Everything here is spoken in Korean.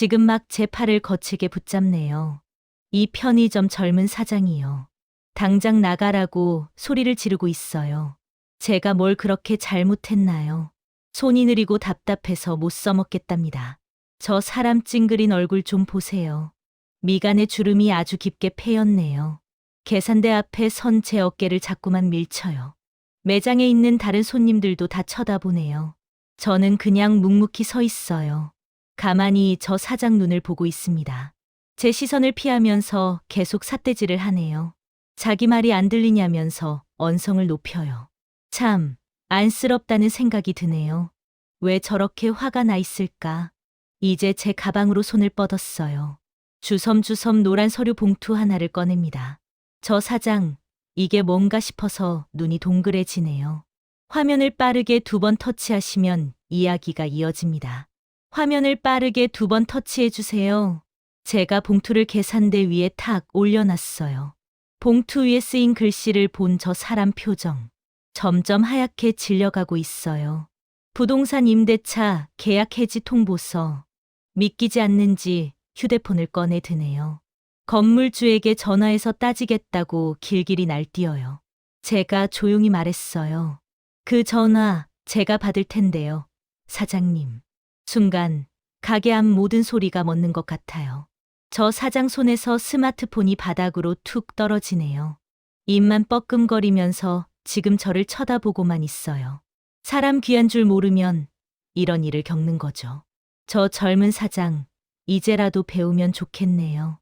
지금 막 제 팔을 거칠게 붙잡네요. 이 편의점 젊은 사장이요. 당장 나가라고 소리를 지르고 있어요. 제가 뭘 그렇게 잘못했나요? 손이 느리고 답답해서 못 써먹겠답니다. 저 사람 찡그린 얼굴 좀 보세요. 미간의 주름이 아주 깊게 패였네요. 계산대 앞에 선 제 어깨를 자꾸만 밀쳐요. 매장에 있는 다른 손님들도 다 쳐다보네요. 저는 그냥 묵묵히 서 있어요. 가만히 저 사장 눈을 보고 있습니다. 제 시선을 피하면서 계속 삿대질을 하네요. 자기 말이 안 들리냐면서 언성을 높여요. 참, 안쓰럽다는 생각이 드네요. 왜 저렇게 화가 나 있을까? 이제 제 가방으로 손을 뻗었어요. 주섬주섬 노란 서류 봉투 하나를 꺼냅니다. 저 사장, 이게 뭔가 싶어서 눈이 동그래지네요. 화면을 빠르게 두 번 터치하시면 이야기가 이어집니다. 화면을 빠르게 두 번 터치해 주세요. 제가 봉투를 계산대 위에 탁 올려놨어요. 봉투 위에 쓰인 글씨를 본 저 사람 표정. 점점 하얗게 질려가고 있어요. 부동산 임대차 계약 해지 통보서. 믿기지 않는지 휴대폰을 꺼내 드네요. 건물주에게 전화해서 따지겠다고 길길이 날뛰어요. 제가 조용히 말했어요. 그 전화 제가 받을 텐데요. 사장님. 순간 가게 앞 모든 소리가 멎는 것 같아요. 저 사장 손에서 스마트폰이 바닥으로 툭 떨어지네요. 입만 뻐끔거리면서 지금 저를 쳐다보고만 있어요. 사람 귀한 줄 모르면 이런 일을 겪는 거죠. 저 젊은 사장, 이제라도 배우면 좋겠네요.